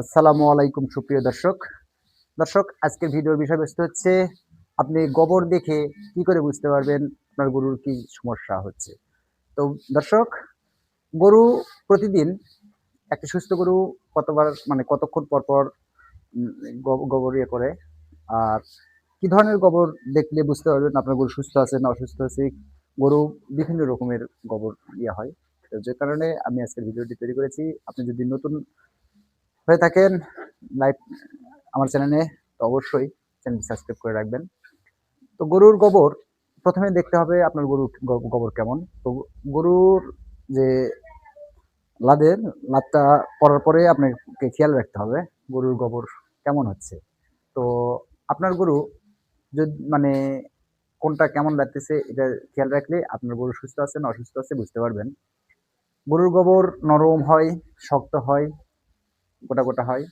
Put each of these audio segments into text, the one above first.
আসসালামু আলাইকুম, সুপ্রিয় দর্শক। দর্শক, আজকের ভিডিওর বিষয়বস্তু হচ্ছে, আপনি গোবর দেখে কি করে বুঝতে পারবেন আপনার গরুর কি সমস্যা হচ্ছে? তো দর্শক, গরু প্রতিদিন একটা সুস্থ গরু কতবার মানে কতক্ষণ পর পর গোবর ইয়ে করে? আর কি ধরনের গোবর দেখলে বুঝতে পারবেন আপনার গরু সুস্থ আছে না অসুস্থ আছে? গরু বিভিন্ন রকমের গোবর ইয়ে হয়। যে কারণে আমি আজকের ভিডিওটি তৈরি করেছি। আপনি যদি নতুন হয়ে থাকেন লাইভ আমার চ্যানেলে তো অবশ্যই চ্যানেলটি সাবস্ক্রাইব করে রাখবেন। তো গরুর গোবর, প্রথমে দেখতে হবে আপনার গরুর গোবর কেমন। তো গরুর যে লাদের, লাদটা পরার পরে আপনাকে খেয়াল রাখতে হবে, গরুর গোবর কেমন হচ্ছে। তো আপনার গরু যদি মানে কোনটা কেমন লাগতেছে এটা খেয়াল রাখলে আপনার গরু সুস্থ আছে না অসুস্থ আছে, বুঝতে পারবেন। গরুর গোবর নরম হয়, শক্ত হয় গোটা গোটা হয়।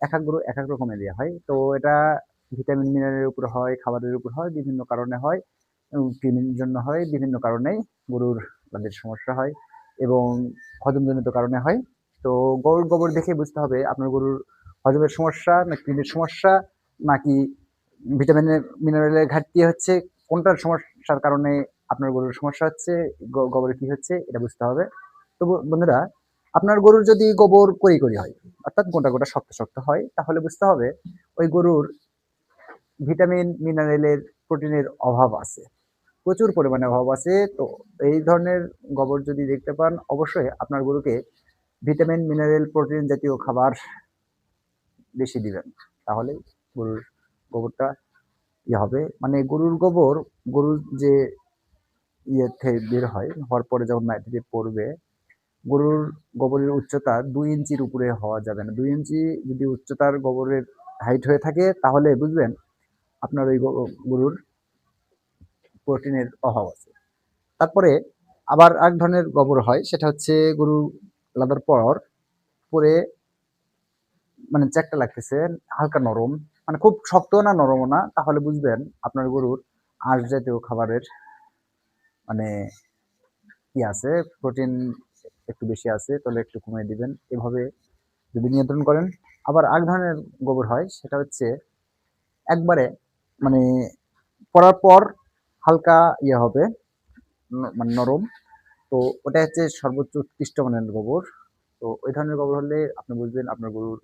এক এক গরু এক এক রকমের দেওয়া হয়। তো এটা ভিটামিন, মিনারেলের উপর হয়, খাবারের উপর হয়, বিভিন্ন কারণে হয় কৃমির জন্য হয়, বিভিন্ন কারণেই গরুর তাদের সমস্যা হয় এবং হজমজনিত কারণে হয়। তো গরুর গোবর দেখে বুঝতে হবে আপনার গরুর হজমের সমস্যা না কৃমির সমস্যা নাকি ভিটামিনের মিনারেলের ঘাটতি হচ্ছে, কোনটার সমস্যার কারণে আপনার গরুর সমস্যা হচ্ছে গোবরে কি হচ্ছে, এটা বুঝতে হবে। তো বন্ধুরা আপনার গরুর যদি গোবর করি করি হয়, অর্থাৎ গোটা গোটা শক্ত শক্ত হয়, তাহলে বুঝতে হবে ওই গরুর ভিটামিন মিনারেলের প্রোটিনের অভাব আছে। প্রচুর পরিমাণে অভাব আছে, তো এই ধরনের গোবর যদি দেখতে পান, অবশ্যই আপনার গরুকে ভিটামিন মিনারেল প্রোটিন জাতীয় খাবার বেশি দিবেন। তাহলে গরুর গোবরটা ইয়ে হবে। মানে গরুর গোবর, গরুর যে ইয়ে থেকে বের হয়, হওয়ার পরে যখন মাটিতে পড়বে গরুর গোবরের উচ্চতা দুই ইঞ্চির উপরে হওয়া যাবে না। দুই ইঞ্চি যদি উচ্চতার গোবরের হাইট হয়ে থাকে, তাহলে বুঝবেন আপনার ওই গরুর প্রোটিনের অভাব আছে। তারপরে আবার এক ধরনের গোবর হয়, সেটা হচ্ছে গরু লাদার পর, পরে মানে চ্যাকটা লাগতেছে, হালকা নরম মানে খুব শক্ত না, নরমও না, তাহলে বুঝবেন আপনার গরুর আঁশ জাতীয় খাবারের মানে কি আছে, প্রোটিন একটু বেশি আছে, তাহলে একটু কমিয়ে দিবেন। এভাবে যদি নিয়ন্ত্রণ করেন। আবার এক ধরনের গোবর হয়, সেটা হচ্ছে একবারে মানে পড়ার পর হালকা ইয়ে হবে মানে নরম। তো ওটা হচ্ছে সর্বোচ্চ উৎকৃষ্ট মানের গোবর। তো ওই ধরনের গোবর হলে আপনি বুঝবেন আপনার গরুর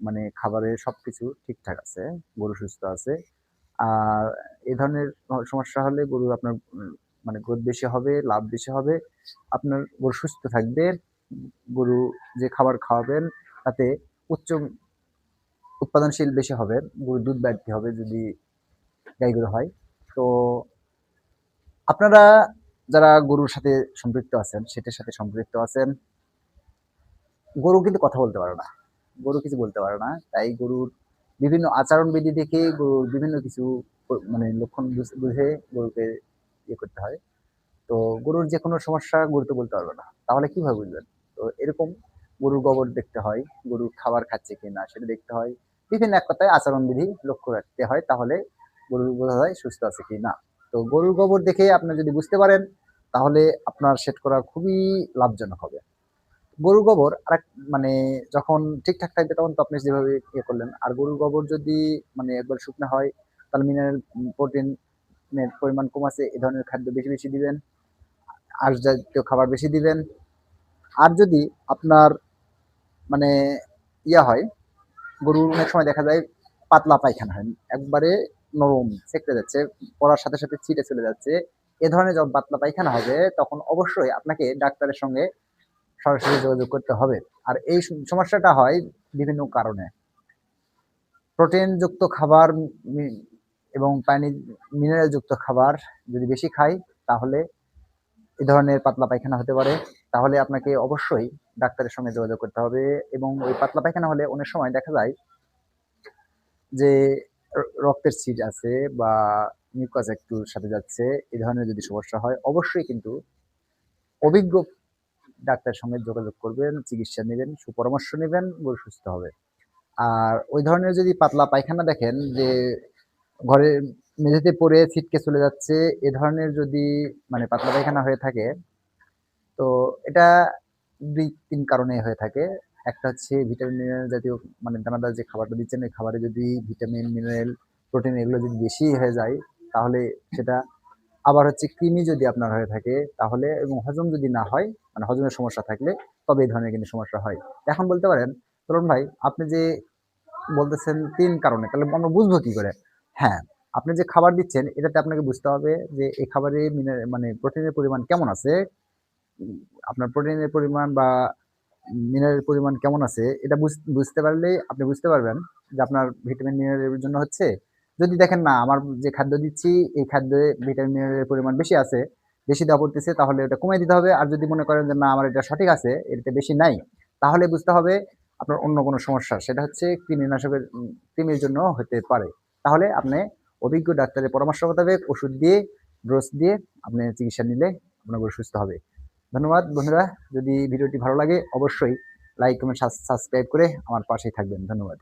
মানে খাবারের সবকিছু ঠিকঠাক আছে, গরু সুস্থ আছে। আর এই ধরনের সমস্যা হলে গরু আপনার মানে গ্রোথ বেশি হবে, লাভ বেশি হবে, আপনার গরু সুস্থ থাকবে, গরু যে খাবার খাওয়াবেন তাতে উচ্চ উৎপাদনশীল বেশি হবে গরু দুধ বাড়তি হবে যদি গাই গরু হয়। তো আপনারা যারা গরুর সাথে সম্পৃক্ত আছেন, সেটার সাথে সম্পৃক্ত আছেন, গরু কিন্তু কথা বলতে পারে না। গরু কিছু বলতে পারে না। তাই গরুর বিভিন্ন আচরণবিধি দেখে গরুর বিভিন্ন কিছু মানে লক্ষণ বুঝ- বুঝে গরুকে ইয়ে করতে হয় তো গরুর যে কোনো সমস্যা গরু তো বলতে পারবে না। তাহলে কীভাবে বুঝবেন? তো এরকম গরুর গোবর দেখতে হয়, গরুর খাবার খাচ্ছে কি না সেটা দেখতে হয়। বিভিন্ন এক কথায় আচরণবিধি লক্ষ্য রাখতে হয় তাহলে গরু বোঝা যায় সুস্থ আছে কি না তো গরুর গোবর দেখে আপনি যদি বুঝতে পারেন, তাহলে আপনার সেট করা খুবই লাভজনক হবে। গরুর গোবর আরেক মানে যখন ঠিকঠাক থাকবে তখন তো আপনি যেভাবে ইয়ে করলেন। আর গরুর গোবর যদি মানে একবার শুকনো হয়, তাহলে মিনারেল প্রোটিনের পরিমাণ কম আছে এ ধরনের খাদ্য বেশি বেশি দিবেন আঁশ জাতীয় খাবার বেশি দিবেন। আর যদি আপনার মানে ইয়া হয়, গরুর অনেক সময় দেখা যায় পাতলা পায়খানা হয়, একবারে নরম সেঁকড়ে যাচ্ছে, পড়ার সাথে সাথে ছিটে চলে যাচ্ছে, এ ধরনের যখন পাতলা পায়খানা হবে, তখন অবশ্যই আপনাকে ডাক্তারের সঙ্গে সরাসরি যোগাযোগ করতে হবে। আর এই সমস্যাটা হয় বিভিন্ন কারণে। প্রোটিনযুক্ত খাবার এবং পানি মিনারেল যুক্ত খাবার যদি বেশি খাই, তাহলে এই ধরনের পাতলা পায়খানা হতে পারে। তাহলে আপনাকে অবশ্যই ডাক্তারের সঙ্গে যোগাযোগ করতে হবে এবং ওই পাতলা পায়খানা হলে অনেক সময় দেখা যায় যে রক্তের ছিট আছে বা মিউকাস একটু সাথে যাচ্ছে এই ধরনের যদি সমস্যা হয়, অবশ্যই কিন্তু অভিজ্ঞ ডাক্তারের সঙ্গে যোগাযোগ করবেন, চিকিৎসা নেবেন, সুপরামর্শ নেবেন সুস্থ হবে। আর ওই ধরনের যদি পাতলা পায়খানা দেখেন যে ঘরে মেঝেতে পড়ে ছিটকে চলে যাচ্ছে, এ ধরনের যদি মানে পাতলা পায়খানা হয়ে থাকে, তো এটা দুই তিন কারণে হয়ে থাকে। একটা হচ্ছে ভিটামিন মিনারেল জাতীয় মানে দানাদার যে খাবারটা দিচ্ছেন, ওই খাবারে যদি ভিটামিন মিনারেল প্রোটিন এগুলো যদি বেশি হয়ে যায়, তাহলে সেটা আবার হচ্ছে কৃমি যদি আপনার হয়ে থাকে, তাহলে এবং হজম যদি না হয় মানে হজমের সমস্যা থাকলে, তবে এই ধরনের কিন্তু সমস্যা হয়। এখন বলতে পারেন, তরুণ ভাই, আপনি যে বলতেছেন তিন কারণে, তাহলে আমরা বুঝব কি করে? হ্যাঁ আপনি যে খাবার দিচ্ছেন, এটাতে আপনাকে বুঝতে হবে যে এই খাবারে মানে প্রোটিনের পরিমাণ কেমন আছে, আপনার প্রোটিনের পরিমাণ বা মিনারেলের পরিমাণ কেমন আছে, এটা বুঝ- বুঝতে পারলে আপনি বুঝতে পারবেন যে আপনার ভিটামিন মিনারেলের জন্য হচ্ছে। যদি দেখেন না, আমার যে খাদ্য দিচ্ছি, এই খাদ্যে ভিটামিন মিনারেলের পরিমাণ বেশি আছে, বেশি দেওয়া পড়তেছে, তাহলে ওটা কমিয়ে দিতে হবে। আর যদি মনে করেন যে না, আমার এটা সঠিক আছে, এটাতে বেশি নাই, তাহলে বুঝতে হবে আপনার অন্য কোনো সমস্যা, সেটা হচ্ছে কৃমিনাশকের কৃমির জন্য হতে পারে। তাহলে আপনি অভিজ্ঞ ডাক্তারের পরামর্শ মোতাবেক ওষুধ দিয়ে, ডোজ দিয়ে আপনি চিকিৎসা নিলে আপনার গরু সুস্থ হবে। ধন্যবাদ বন্ধুরা। যদি ভিডিওটি ভালো লাগে, অবশ্যই লাইক কমেন্ট সাবস্ক্রাইব করে আমার পাশেই থাকবেন। ধন্যবাদ।